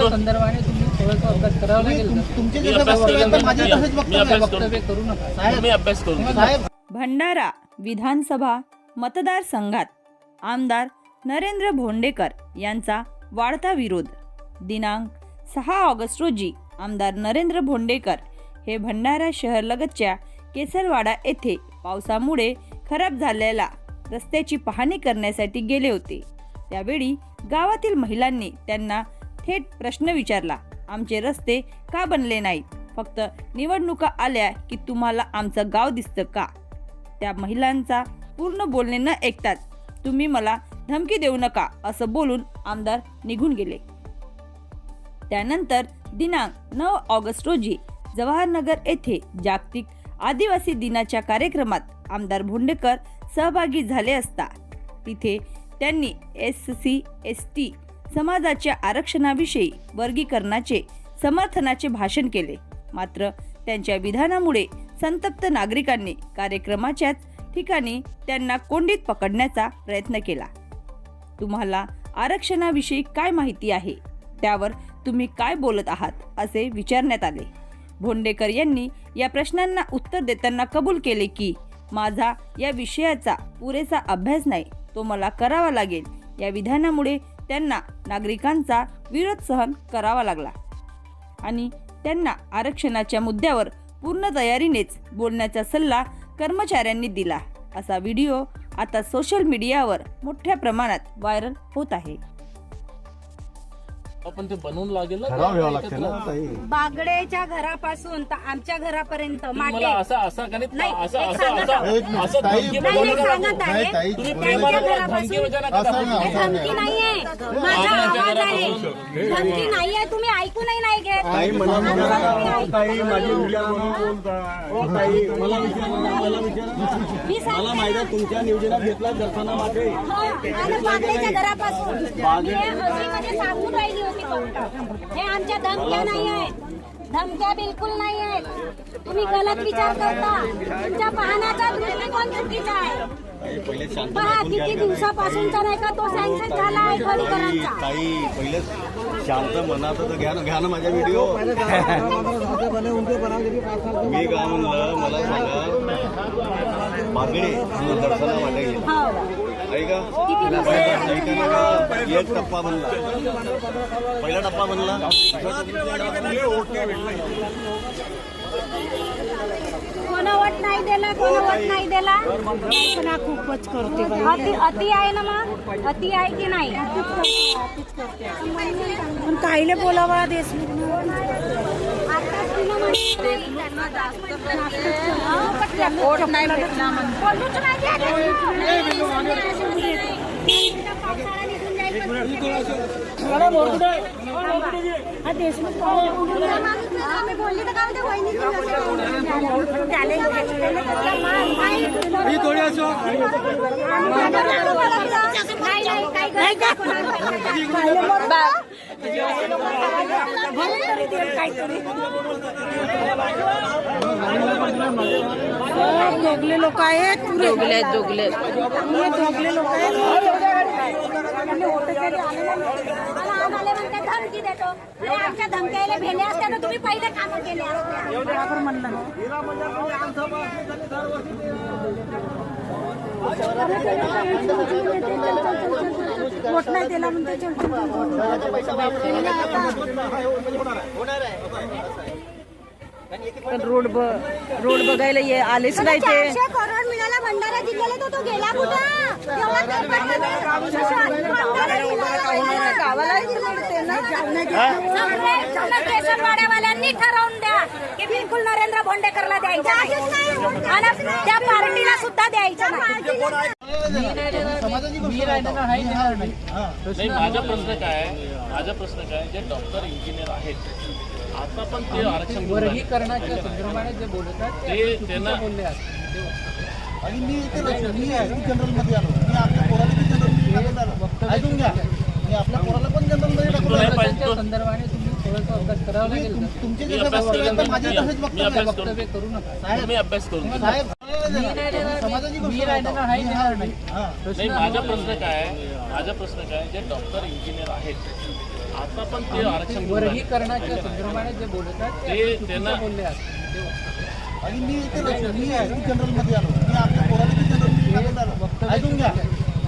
त्या करतो संदर्भाने तुम्ही थोडासा अभ्यास करावा लागेल का? तुमचे मी जे अभ्यास वक्तव्य करून आहेत, माझे मी- तसेच मी वक्तव्य आहे. अभ्यास करून वक्तव्य करू नका साहेब मी अभ्यास करून साहेब भंडारा विधानसभा मतदारसंघात आमदार नरेंद्र भोंडेकर यांचा वाढता विरोध दिनांक सहा ऑगस्ट रोजी आमदार नरेंद्र भोंडेकर हे भंडारा शहरलगतच्या केसरवाडा येथे पावसामुळे खराब झालेल्या रस्त्याची पाहणी करण्यासाठी गेले होते त्यावेळी गावातील महिलांनी त्यांना थेट प्रश्न विचारला आमचे रस्ते का बनले नाहीत? फक्त निवडणुका आल्या की तुम्हाला आमचं गाव दिसतं का? त्या महिलांचा पूर्ण बोलणे न ऐकतात तुम्ही मला धमकी देऊ नका असं बोलून आमदार निघून गेले. त्यानंतर दिनांक नऊ ऑगस्ट रोजी जवाहरनगर येथे जागतिक आदिवासी दिनाच्या कार्यक्रमात आमदार भोंडेकर सहभागी झाले असता. तिथे त्यांनी एस सी एस टी समाजाच्या आरक्षणाविषयी वर्गीकरणाचे समर्थनाचे भाषण केले. मात्र त्यांच्या विधानामुळे संतप्त नागरिकांनी कार्यक्रमाच्याच ठिकाणी त्यांना कोंडीत पकडण्याचा प्रयत्न केला. तुम्हाला आरक्षणाविषयी काय माहिती आहे? त्यावर तुम्ही काय बोलत आहात? असे विचारण्यात आले. भोंडेकर यांनी या प्रश्नांना उत्तर देताना कबूल केले की माझा या विषयाचा पुरेसा अभ्यास नाही तो मला करावा लागेल. या विधानामुळे त्यांना नागरिकांचा विरोध सहन करावा लागला. आणि त्यांना आरक्षणाच्या मुद्द्यावर पूर्ण तयारीनेच बोलण्याचा सल्ला कर्मचाऱ्यांनी दिला. असा व्हिडिओ आता सोशल मीडियावर मोठ्या प्रमाणात व्हायरल होत आहे. आपण ते बनवून लागेल ना ठराव घ्यावा लागते ना ताई. बागडेच्या घरापासून तर आमच्या घरापर्यंत मला असं असं नाही? नाही, असं एक असं सांगा असं एक मिनिट, असं ताई, धमकी नाही, बनवू नाही, नका. सांगत आहे. नाही, ताई, तुम्ही प्रेमाने धमकी नका असं. नाही, असं धमकी. नाहीये. माझा आमच्या आवाज आहे घरापासून. धमकी नाहीये तुम्ही ऐकूनही नाही घेत ताई मला विचारा ताई माझी मीडिया म्हणून बोलताय. ओ ताई मला विचारा मला विचारा मी मला सांगते माहिती. आहे तुमच्या नियोजनात घेतला दर्शनामागे. हो, आणि बागडेच्या घरापासून. मी हसीमध्ये सांगून राहिली होती. हे आमच्या धमक्या नाही आहेत. धमक्या बिलकुल नाही आहेत. तुम्ही गलत विचार करता. तुमच्या पाहण्याचा दृष्टिकोन चुकीचा आहे. पहा किती. दिवसापासूनचा नाही का तो सँक्शन झाला आहे ताई खडीकरांचा. ताई पहिले शांत मनात तर घ्या ना घ्या ना माझा व्हिडिओ मी काय म्हणलं मला सांगा दर्शनामागे गेले हो. ऐका किती दिवस ऐका ना एक टप्पा बनला। पहिला टप्पा बनला कोणा वट नाही दिला कोणा वट नाही दिला? खूपच करते अति अति आहे ना मग? अति आहे की नाही? पण काहीले बोलावा देशमुख आम्ही बोलली तर काय दोगले लोक आहेत दोगले दोगले दोगले लोक आहेत धमकी देतो अरे आमच्या धमक्याला तुम्ही पहिले काम केले. वोट नाही दिला म्हणते रोड रोड बघायला ये आलेच नाही ते. करोड मिळाला भंडारा जिल्ह्याला तो गेला कुठं? तेव्हा ठरवून द्या की बिलकुल नरेंद्र भोंडेकरला द्यायचं नाही. आणि त्या पार्टीला सुद्धा द्यायचं नाही मी राहिलेला आहे देणार नाही नाही माझा प्रश्न काय आहे? माझा प्रश्न काय आहे? जे डॉक्टर इंजिनियर आहेत आता पण ते आरक्षण. वर्गीकरणाच्या संदर्भाने जे बोलतात ते त्यांना बोलले आहेत आणि मी इथे नाही, मी जनरलमध्ये आलो मी आपल्या पोराला जनरल ऐकून घ्या आपल्या पोराला पण नाही. पाहिजे संदर्भाने तुम्ही थोडासा अभ्यास करावा लागेल तुम- का? तुमचे मी जे अभ्यास वक्तव्य आहेत, माझे तसेच अभ्यास करू नका साहेब तुम्ही अभ्यास करून घ्या. साहेब मी नाही देणार समाजाची मी गोष्ट राहिलेला करतो. नाही देणार नाही हा. नाही माझा प्रश्न काय आहे माझा प्रश्न काय आहे, जे डॉक्टर इंजिनियर आहेत आता पण ते आरक्षण राहिले. वर्गीकरणाच्या संदर्भाने जे बोलतात ते ते त्यांना- चुकीचं बोलले आहेत आणि मी इथे. मी ऍग्री जनरलमध्ये आलो मी आपल्या पोराला जनरल ऐकून घ्या